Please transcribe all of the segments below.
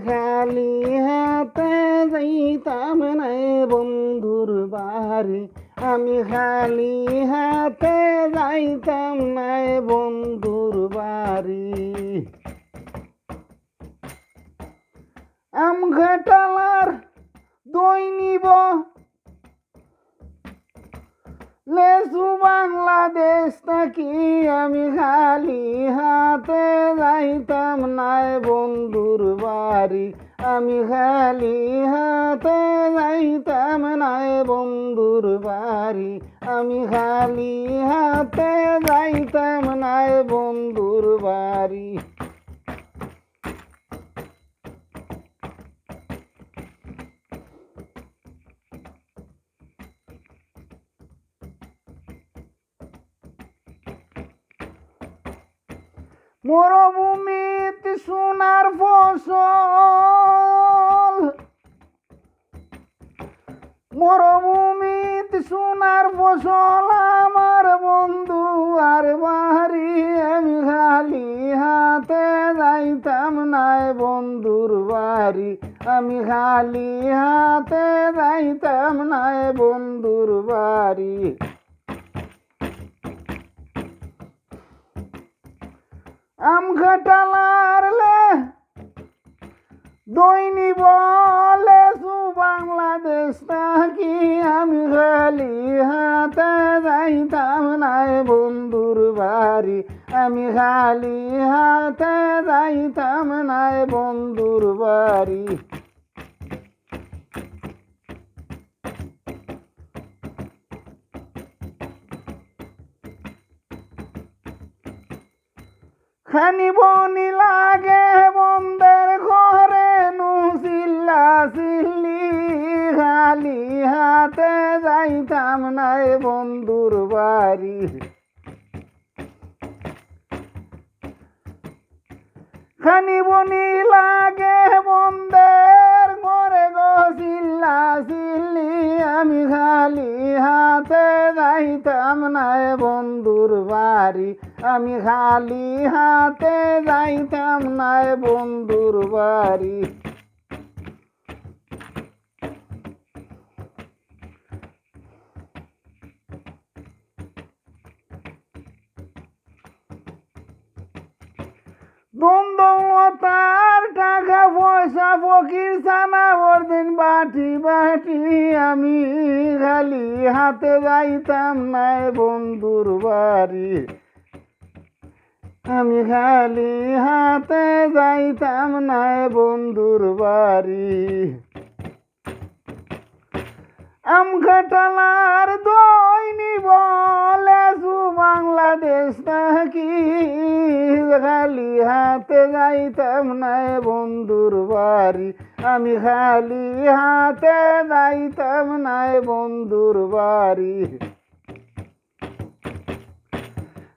খালি হাতে যাইতাম নাই বন্ধুর বাড়ি আমি খালি হাতে যাইতাম নাই বন্ধুর বাড়ি আম ঘাটালার দই নিব। লেসু বাংলাদেশ বাড়ি। আমি খালি হাতে যাইতাম নাই বন্ধুর বাড়ি। আমি খালি হাতে যাইতাম নাই বন্ধুর বাড়ি। মরুভূমিতে সোনার ফসল। মরুভূমিতে সোনার ফসল আমার বন্ধু আর বাহারি আমি খালি হাতে যাইতাম নাই বন্ধুর বাড়ি। আমি খালি হাতে যাইতাম নাই বন্ধুর বাড়ি আম ঘাটালার লে দৈনি বলে, সু বাংলাদেশ থাকি আমি খালি হাতে যাইতাম নাই বন্ধুর বাড়ি। আমি খালি হাতে যাইতাম নাই বন্ধুর বাড়ি। খানি বনি লাগে বন্দের খালি হাতে যাইতাম নাই বন্ধুর বাড়ি। খানি বনি লাগে বন্দের ঘরে গছিল্লা সিল্লি আমি খালি হাতে যাইতাম নাই বন্ধুর বাড়ি। আমি খালি হাতে যাইতাম নাই বন্ধুর বাড়ি। দ্বন্দ্বতার টাকা পয়সা ফকির সানা দিন বাটি বাটি আমি খালি হাতে যাইতাম নাই বন্ধুর বাড়ি। আমি খালি হাতে যাইতাম নাই বন্ধুর বাড়ি। আম ঘাটালার দইনি বলে বাংলাদেশ নাকি খালি হাতে যাইতাম নাই বন্ধুর বাড়ি। আমি খালি হাতে যাইতাম নাই বন্ধুর বাড়ি।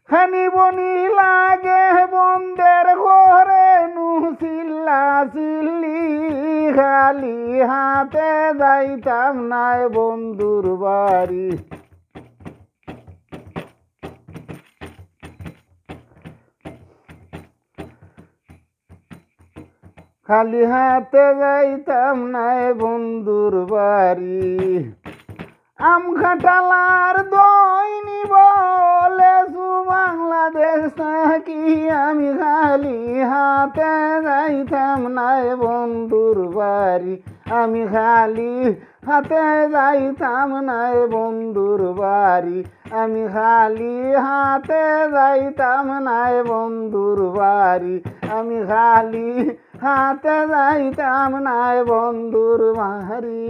খানি বনি লাগে বন্দের ঘরে, নুসিল্লা সিল্লি। খালি হাতে যাইতাম নাই বন্ধুর বাড়ি। খালি হাতে যাইতাম নাই বন্ধুর বাড়ি। আম খাটালার দইনি বলে সু বাংলাদেশ থাকি আমি খালি হাতে যাইতাম নাই বন্ধুর বাড়ি। আমি খালি হাতে যাইতাম নাই বন্ধুর বাড়ি। আমি খালি হাতে যাইতাম নাই বন্ধুর বাড়ি। আমি খালি হাতে যাইতাম নাই বন্ধুর বাড়ি